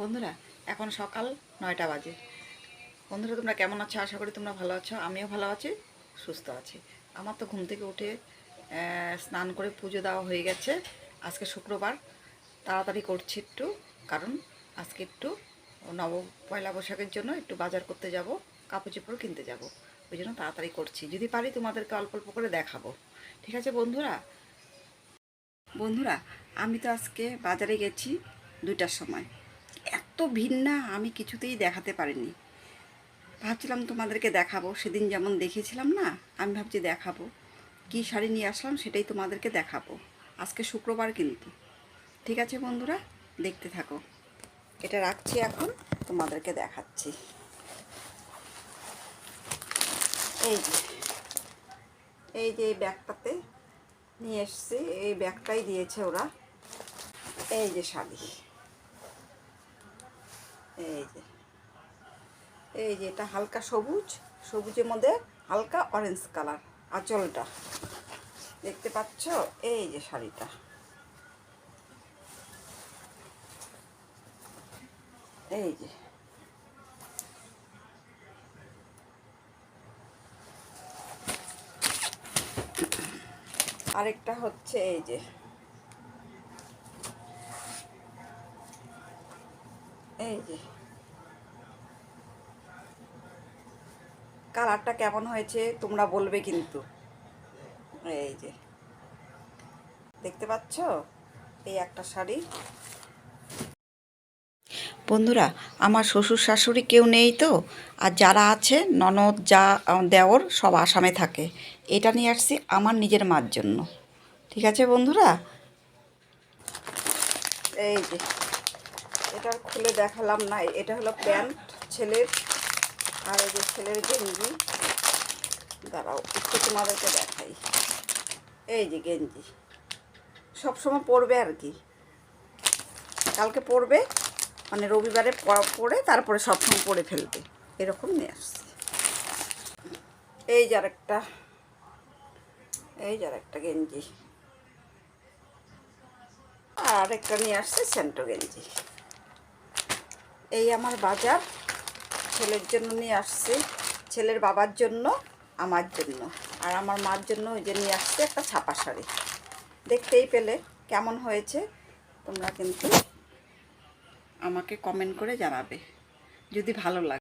বন্ধুরা, এখন সকাল নয়টা বাজে। বন্ধুরা, তোমরা কেমন আছো? আশা করি তোমরা ভালো আছো। আমিও ভালো আছি, সুস্থ আছি। আমার তো ঘুম থেকে উঠে স্নান করে পুজো দেওয়া হয়ে গেছে। আজকে শুক্রবার, তাড়াতাড়ি করছি একটু, কারণ আজকে একটু নব, পয়লা বৈশাখের জন্য একটু বাজার করতে যাব কাপড় চোপড় কিনতে যাব। ওই জন্য তাড়াতাড়ি করছি। যদি পারি, তোমাদেরকে অল্প অল্প করে দেখাবো। ঠিক আছে, বন্ধুরা? বন্ধুরা, আমি তো আজকে বাজারে গেছি দুইটার সময়। এত ভিড় না, আমি কিছুতেই দেখাতে পারিনি। ভাবছিলাম তোমাদেরকে দেখাবো, সেদিন যেমন দেখেছিলাম না, আমি ভাবছি দেখাবো। কি শাড়ি নিয়ে আসলাম সেটাই তোমাদেরকে দেখাবো। আজকে শুক্রবার কিন্তু। ঠিক আছে বন্ধুরা, দেখতে থাকো। এটা রাখছি এখন, তোমাদেরকে দেখাচ্ছি। এই যে এই যে এই ব্যাগটাতে নিয়ে এসছি, এই ব্যাগটাই দিয়েছে ওরা। এই যে শাড়ি। এই যে। এই যে এটা হালকা সবুজ, সবুজের মধ্যে হালকা অরেঞ্জ কালার আঁচলটা। দেখতে পাচ্ছ? এই যে শাড়িটা। এই যে। আরেকটা হচ্ছে এই যে এই যে। কালারটা কেমন হয়েছে তোমরা বলবে কিন্তু। এই যে। দেখতে পাচ্ছ? এই একটা শাড়ি। বন্ধুরা, আমার শ্বশুর শাশুড়ি কেউ নেই তো? আর যারা আছে, ননদ, যা, দেওর, সব আসামে থাকে। এটা নিয়ে আসছি আমার নিজের মার জন্য। ঠিক আছে বন্ধুরা? এই যে। এটা খুলে দেখালাম না। এটা হলো প্যান্ট ছেলের, আর এই যে ছেলের গেঞ্জি। দাঁড়াও, একটু তোমাদেরকে দেখাই। এই যে গেঞ্জি। সবসময় পরবে আর কি। কালকে পরবে মানে রবিবারে পরা- পরে তারপরে সবসময় পরে ফেলবে। এরকম নিয়ে আসছে। এই যার একটা এই যার একটা গেঞ্জি। আর একটা নিয়ে আসছে সেন্টো গেঞ্জি। এই আমার বাজার। ছেলের জন্য নিয়ে আসছি। ছেলের বাবার জন্য, আমার জন্য। আর আমার মার জন্য ওই যে নিয়ে আসছে একটা ছাপা শাড়ি। দেখতেই পেলে কেমন হয়েছে। তোমরা কিন্তু আমাকে কমেন্ট করে জানাবে। যদি ভালো লাগে।